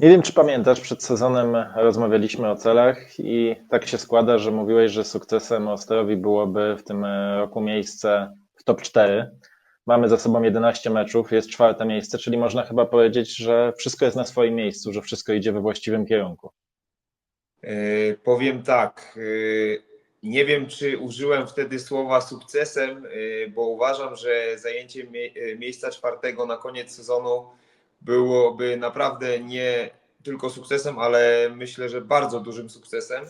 Nie wiem, czy pamiętasz, przed sezonem rozmawialiśmy o celach i tak się składa, że mówiłeś, że sukcesem Ostrowi byłoby w tym roku miejsce w top 4. Mamy za sobą 11 meczów, jest czwarte miejsce, czyli można chyba powiedzieć, że wszystko jest na swoim miejscu, że wszystko idzie we właściwym kierunku. Yy, powiem tak. Yy, nie wiem, czy użyłem wtedy słowa sukcesem, yy, bo uważam, że zajęcie mie miejsca czwartego na koniec sezonu byłoby naprawdę nie tylko sukcesem, ale myślę, że bardzo dużym sukcesem.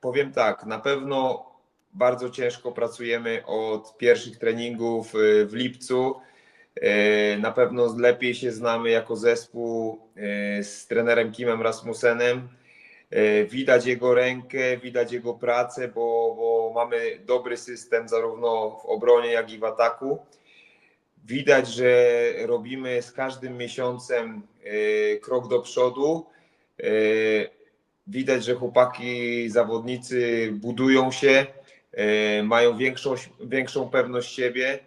Powiem tak, na pewno bardzo ciężko pracujemy od pierwszych treningów w lipcu. Na pewno lepiej się znamy jako zespół z trenerem Kimem Rasmussenem. Widać jego rękę, widać jego pracę, bo, bo mamy dobry system zarówno w obronie, jak i w ataku. Widać, że robimy z każdym miesiącem krok do przodu. Widać, że chłopaki, zawodnicy budują się, mają większą, większą pewność siebie.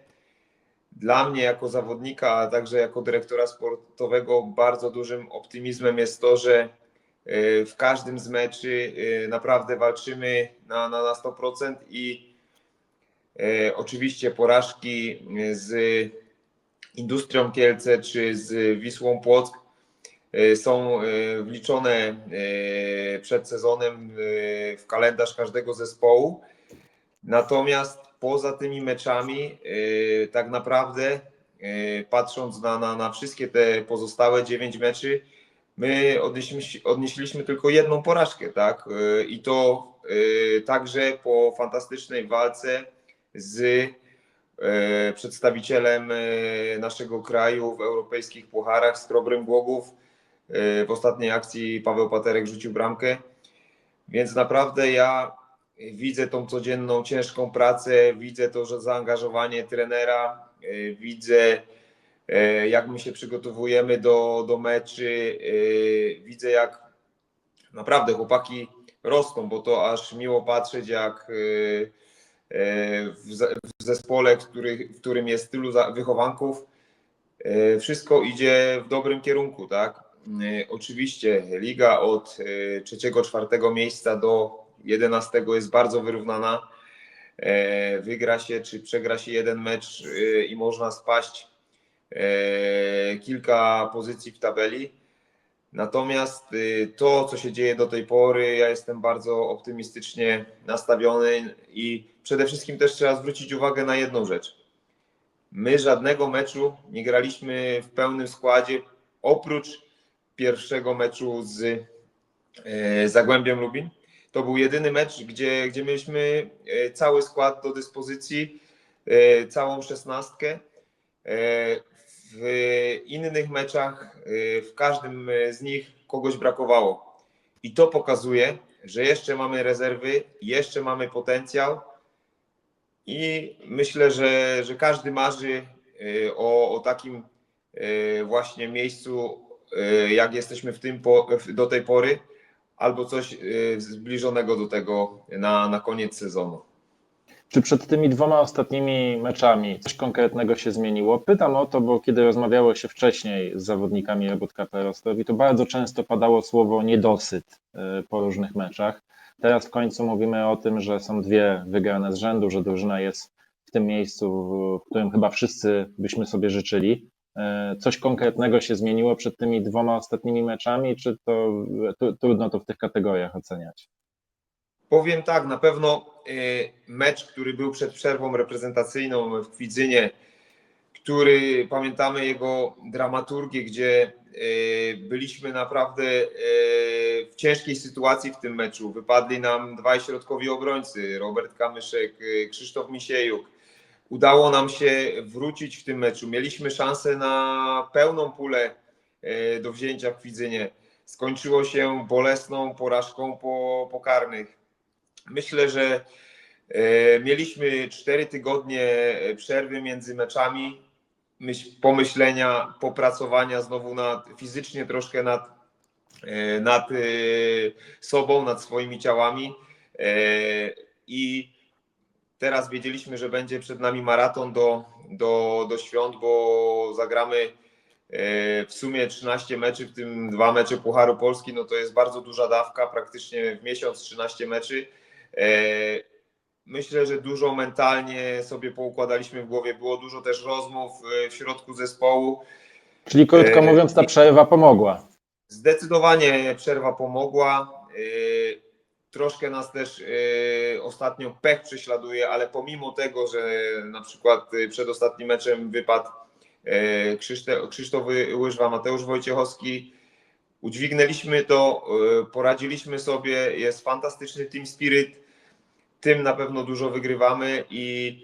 Dla mnie, jako zawodnika, a także jako dyrektora sportowego, bardzo dużym optymizmem jest to, że w każdym z meczy naprawdę walczymy na, na, na 100% i oczywiście porażki z Industrią Kielce czy z Wisłą Płock są wliczone przed sezonem w kalendarz każdego zespołu. Natomiast poza tymi meczami, tak naprawdę patrząc na, na, na wszystkie te pozostałe 9 meczy, my odnieśliśmy, odnieśliśmy tylko jedną porażkę, tak? I to także po fantastycznej walce z przedstawicielem naszego kraju w europejskich pucharach, z Krobrem Głogów. W ostatniej akcji Paweł Paterek rzucił bramkę, więc naprawdę ja widzę tą codzienną ciężką pracę, widzę to, że zaangażowanie trenera, widzę jak my się przygotowujemy do, do meczy, widzę jak naprawdę chłopaki rosną, bo to aż miło patrzeć jak w zespole, który, w którym jest tylu wychowanków, wszystko idzie w dobrym kierunku, tak? Oczywiście liga od trzeciego, czwartego miejsca do 11 jest bardzo wyrównana. Wygra się czy przegra się jeden mecz i można spaść kilka pozycji w tabeli. Natomiast to, co się dzieje do tej pory, ja jestem bardzo optymistycznie nastawiony i przede wszystkim też trzeba zwrócić uwagę na jedną rzecz. My żadnego meczu nie graliśmy w pełnym składzie, oprócz pierwszego meczu z Zagłębiem Lubin. To był jedyny mecz, gdzie, gdzie mieliśmy cały skład do dyspozycji, całą szesnastkę. W innych meczach, w każdym z nich kogoś brakowało. I to pokazuje, że jeszcze mamy rezerwy, jeszcze mamy potencjał i myślę, że, że każdy marzy o, o takim właśnie miejscu, jak jesteśmy w tym po, do tej pory, albo coś zbliżonego do tego na, na koniec sezonu. Czy przed tymi dwoma ostatnimi meczami coś konkretnego się zmieniło? Pytam o to, bo kiedy rozmawiało się wcześniej z zawodnikami Robotka Perostowi, to bardzo często padało słowo niedosyt po różnych meczach. Teraz w końcu mówimy o tym, że są dwie wygrane z rzędu, że drużyna jest w tym miejscu, w którym chyba wszyscy byśmy sobie życzyli. Coś konkretnego się zmieniło przed tymi dwoma ostatnimi meczami, czy to trudno to w tych kategoriach oceniać? Powiem tak, na pewno mecz, który był przed przerwą reprezentacyjną w Kwidzynie, który pamiętamy jego dramaturgię, gdzie byliśmy naprawdę w ciężkiej sytuacji w tym meczu. Wypadli nam dwaj środkowi obrońcy, Robert Kamyszek, Krzysztof Misiejuk. Udało nam się wrócić w tym meczu. Mieliśmy szansę na pełną pulę do wzięcia w Kwidzynie. Skończyło się bolesną porażką po, po karnych. Myślę, że mieliśmy cztery tygodnie przerwy między meczami, myśl, pomyślenia, popracowania znowu nad, fizycznie troszkę nad, nad sobą, nad swoimi ciałami i teraz wiedzieliśmy, że będzie przed nami maraton do, do, do świąt, bo zagramy w sumie 13 meczy, w tym dwa mecze Pucharu Polski, no to jest bardzo duża dawka, praktycznie w miesiąc 13 meczy. Myślę, że dużo mentalnie sobie poukładaliśmy w głowie, było dużo też rozmów e, w środku zespołu. Czyli krótko E, mówiąc, ta przerwa pomogła. Zdecydowanie przerwa pomogła. Yy, Troszkę nas też ostatnio pech prześladuje, ale pomimo tego, że na przykład przed ostatnim meczem wypadł Krzysztof, Łyżwa, Mateusz Wojciechowski, udźwignęliśmy to, poradziliśmy sobie, jest fantastyczny team spirit, tym na pewno dużo wygrywamy i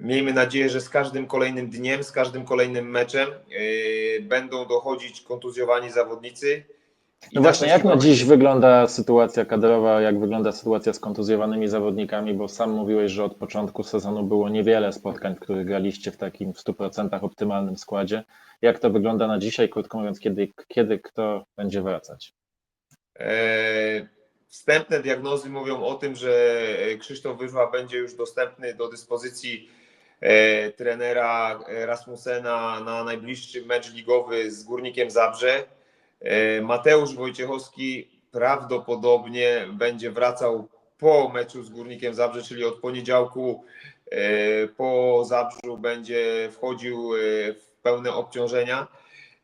miejmy nadzieję, że z każdym kolejnym dniem, z każdym kolejnym meczem yy, będą dochodzić kontuzjowani zawodnicy. No właśnie, jak na dziś wygląda sytuacja kadrowa, jak wygląda sytuacja z kontuzjowanymi zawodnikami, bo sam mówiłeś, że od początku sezonu było niewiele spotkań, w których graliście w takim w 100% optymalnym składzie. Jak to wygląda na dzisiaj, krótko mówiąc, kiedy, kiedy kto będzie wracać? E, Wstępne diagnozy mówią o tym, że Krzysztof Wyżła będzie już dostępny do dyspozycji e, trenera Rasmusena na najbliższy mecz ligowy z Górnikiem Zabrze. E, Mateusz Wojciechowski prawdopodobnie będzie wracał po meczu z Górnikiem Zabrze, czyli od poniedziałku e, po Zabrzu będzie wchodził e, w pełne obciążenia.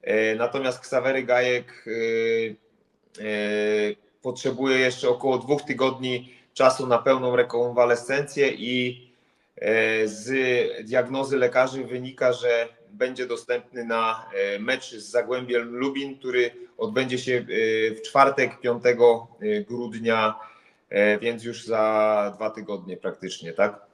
E, Natomiast Ksawery Gajek e, e, potrzebuje jeszcze około dwóch tygodni czasu na pełną rekonwalescencję i e, z diagnozy lekarzy wynika, że będzie dostępny na e, mecz z Zagłębiem Lubin, który odbędzie się e, w czwartek 5 grudnia, więc już za dwa tygodnie praktycznie, tak?